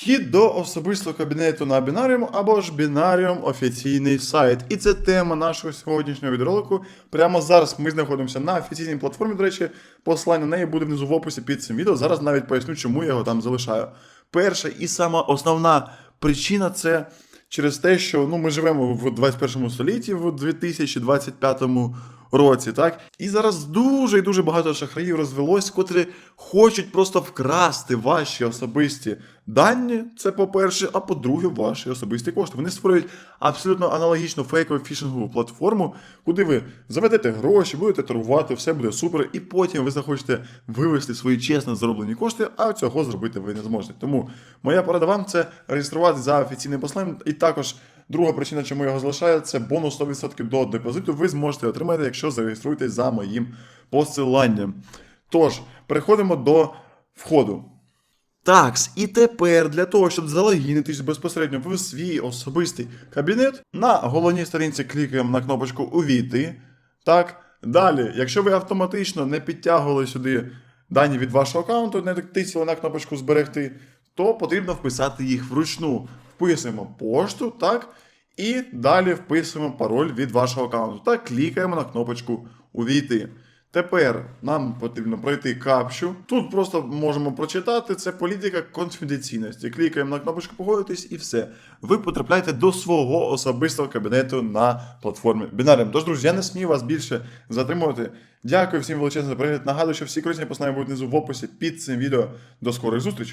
Вхід до особистого кабінету на бінаріум або ж бінаріум офіційний сайт. І це тема нашого сьогоднішнього відеоролику. Прямо зараз ми знаходимося на офіційній платформі. До речі, посилання на неї буде внизу в описі під цим відео. Зараз навіть поясню, чому я його там залишаю. Перша і сама основна причина це через те, що ну, ми живемо в 21 столітті, в 2025 році, так? І зараз дуже і дуже багато шахраїв розвелось, котрі хочуть просто вкрасти ваші особисті дані. Це по-перше, а по-друге, ваші особисті кошти. Вони створюють абсолютно аналогічну фейкову фішингову платформу, куди ви заведете гроші, будете торгувати, все буде супер, і потім ви захочете вивести свої чесно зароблені кошти, а цього зробити ви не зможете. Тому моя порада вам це реєструвати за офіційним посланням. І також друга причина, чому його залишаю, це бонус 100% до депозиту. Ви зможете отримати, якщо зареєструєтесь за моїм посиланням. Тож, переходимо до входу. Такс, і тепер для того, щоб залогінитись безпосередньо в свій особистий кабінет, на головній сторінці клікаємо на кнопочку Увійти. Так. Далі, якщо ви автоматично не підтягували сюди дані від вашого аккаунту, не тиснули на кнопочку Зберегти, то потрібно вписати їх вручну. Вписуємо пошту, так, і далі вписуємо пароль від вашого аккаунту. Та клікаємо на кнопочку Увійти. Тепер нам потрібно пройти капчу. Тут просто можемо прочитати це політика конфіденційності. Клікаємо на кнопочку погодитись і все. Ви потрапляєте до свого особистого кабінету на платформі Binarium. Тож, друзі, я не смію вас більше затримувати. Дякую всім величезно за перегляд. Нагадую, що всі корисні послання будуть внизу в описі під цим відео. До скорої зустрічі!